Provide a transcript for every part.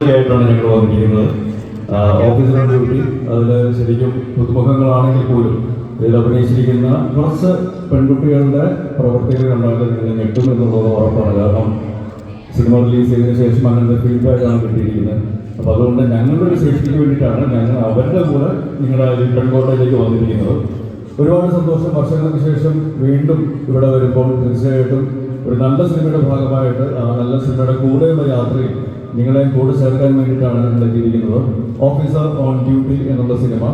ആയിട്ടാണ് ഞങ്ങൾ വന്നിരിക്കുന്നത്. ഓഫീസിലെ ഡ്യൂട്ടി അതിൽ ശരിക്കും പുതുമുഖങ്ങളാണെങ്കിൽ പോലും ഇതിൽ അഭിനയിച്ചിരിക്കുന്ന കുറച്ച് പെൺകുട്ടികളുടെ പ്രവർത്തികൾ കണ്ടാൽ നിങ്ങൾ ഞെട്ടും എന്നുള്ളത് ഉറപ്പാണ്. കാരണം സിനിമ റിലീസ് ചെയ്തതിനു ശേഷം അങ്ങനത്തെ ഫീഡ്ബാക്കാണ് കിട്ടിയിരിക്കുന്നത്. അപ്പോൾ അതുകൊണ്ട് ഞങ്ങളുടെ ഒരു സേഫ്റ്റിക്ക് വേണ്ടിയിട്ടാണ് ഞങ്ങൾ അവരുടെ കൂടെ നിങ്ങളുടെ പെൺകോട്ടയിലേക്ക് വന്നിരിക്കുന്നത്. ഒരുപാട് സന്തോഷം. വർഷങ്ങൾക്ക് ശേഷം വീണ്ടും ഇവിടെ വരുമ്പോൾ തീർച്ചയായിട്ടും ഒരു നല്ല സിനിമയുടെ ഭാഗമായിട്ട് ആ നല്ല സിനിമയുടെ കൂടെയുള്ള യാത്രയിൽ നിങ്ങളെ കൂടെ ചേർക്കാൻ വേണ്ടിയിട്ടാണ് നിങ്ങൾ എത്തിയിരിക്കുന്നത്. ഓഫീസർ ഓൺ ഡ്യൂട്ടി എന്നുള്ള സിനിമ.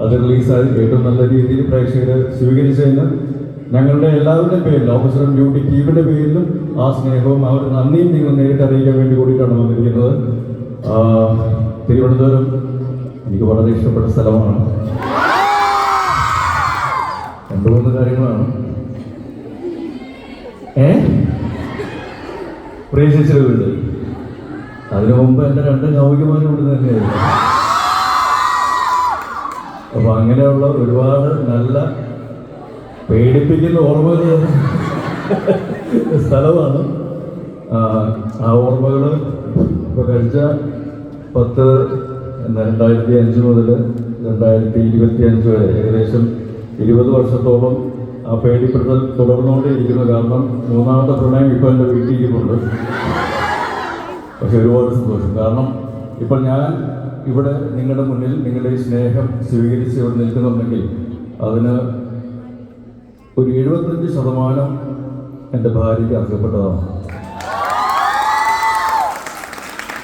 അത് റിലീസായി ഏറ്റവും നല്ല രീതിയിൽ പ്രേക്ഷകരെ സ്വീകരിച്ചതിന് ഞങ്ങളുടെ എല്ലാവരുടെയും പേരിൽ ഓഫീസർ ഓൺ ഡ്യൂട്ടി ടീമിന്റെ പേരിലും ആ സ്നേഹവും ഒരു നന്ദിയും നിങ്ങൾ നേരിട്ട് അറിയിക്കാൻ വേണ്ടി കൂടിയിട്ടാണ് വന്നിരിക്കുന്നത്. തിരുവനന്തപുരം എനിക്ക് വളരെ ഇഷ്ടപ്പെട്ട സ്ഥലമാണ്. രണ്ടു മൂന്ന് കാര്യങ്ങളാണ്. ഏ? പ്രേക്ഷിച്ചത് വീട് അതിനു മുമ്പ് എന്റെ രണ്ട് കാമുകിമാരും ഇവിടെ തന്നെയായിരുന്നു. അപ്പൊ അങ്ങനെയുള്ള ഒരുപാട് നല്ല പേടിപ്പിക്കുന്ന ഓർമ്മകൾ സ്ഥലമാണ്. ആ, ഓർമ്മകൾ ഇപ്പൊ കഴിച്ച പത്ത് രണ്ടായിരത്തി അഞ്ച് മുതൽ രണ്ടായിരത്തി ഇരുപത്തി അഞ്ച് വരെ ഏകദേശം ഇരുപത് വർഷത്തോളം ആ പേടിപ്പെടുത്തൽ തുടർന്നുകൊണ്ടേയിരിക്കുന്നു. കാരണം മൂന്നാമത്തെ പ്രണയം ഇപ്പോൾ എന്റെ വീട്ടിൽ ഇരിക്കുന്നുണ്ട് പക്ഷെ ഒരുപാട് സന്തോഷം. കാരണം ഇപ്പോൾ ഞാൻ ഇവിടെ നിങ്ങളുടെ മുന്നിൽ നിങ്ങളുടെ ഈ സ്നേഹം സ്വീകരിച്ച് ഇവിടെ നിൽക്കുന്നുണ്ടെങ്കിൽ അതിന് ഒരു എഴുപത്തഞ്ച് ശതമാനം എന്റെ ഭാര്യയ്ക്ക് അർഹപ്പെട്ടതാണ്.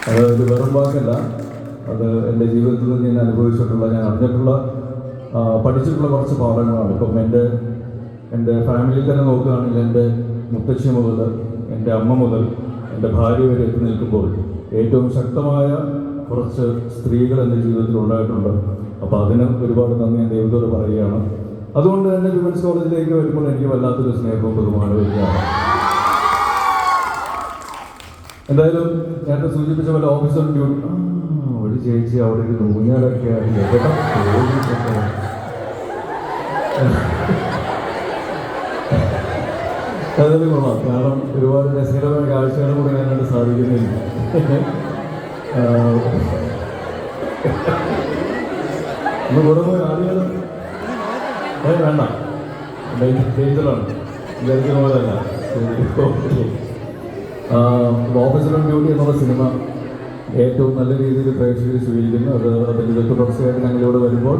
അത് ഒരു വെറും വാക്കല്ല. അത് എന്റെ ജീവിതത്തിൽ നിന്ന് ഞാൻ അനുഭവിച്ചിട്ടുള്ള ഞാൻ അറിഞ്ഞിട്ടുള്ള പഠിച്ചിട്ടുള്ള കുറച്ച് പാഠങ്ങളാണ്. ഇപ്പം എന്റെ എന്റെ ഫാമിലിയിൽ തന്നെ നോക്കുകയാണെങ്കിൽ എന്റെ മുത്തശ്ശി മുതൽ എന്റെ അമ്മ മുതൽ എന്റെ ഭാര്യ വരെ എത്തി നിൽക്കുമ്പോൾ ഏറ്റവും ശക്തമായ കുറച്ച് സ്ത്രീകൾ എന്റെ ജീവിതത്തിൽ ഉണ്ടായിട്ടുണ്ട്. അപ്പോൾ അതിന് ഒരുപാട് നന്ദി ഞാൻ ദൈവത്തോട് പറയുകയാണ്. അതുകൊണ്ട് തന്നെ വിമൻസ് കോളേജിലേക്ക് വരുമ്പോൾ എനിക്ക് വല്ലാത്തൊരു സ്നേഹവും ബഹുമാനവും വരികയാണ് എന്തായാലും നേരത്തെ സൂചിപ്പിച്ച പോലെ ഓഫീസർ ഡ്യൂട്ടി ഒരു ചേച്ചി അവിടെ ഒരു നൂഞ്ഞാലൊക്കെ എവിടെ അതൊരു കൊള്ളാം. കാരണം ഒരുപാട് രസകരമായ കാഴ്ചകളും കൂടെ കാണാനായിട്ട് സാധിക്കുന്നില്ല. വേണ്ട. ഡേഞ്ചറാണ് വിചാരിക്കുന്ന പോലെയല്ല ഓഫീസർ ഡ്യൂട്ടി എന്നുള്ള സിനിമ ഏറ്റവും നല്ല രീതിയിൽ പ്രേക്ഷകർ സ്വീകരിക്കുന്നു. അത് അതിന്റെ തുടർച്ചയായിട്ട് ഞങ്ങളിവിടെ വരുമ്പോൾ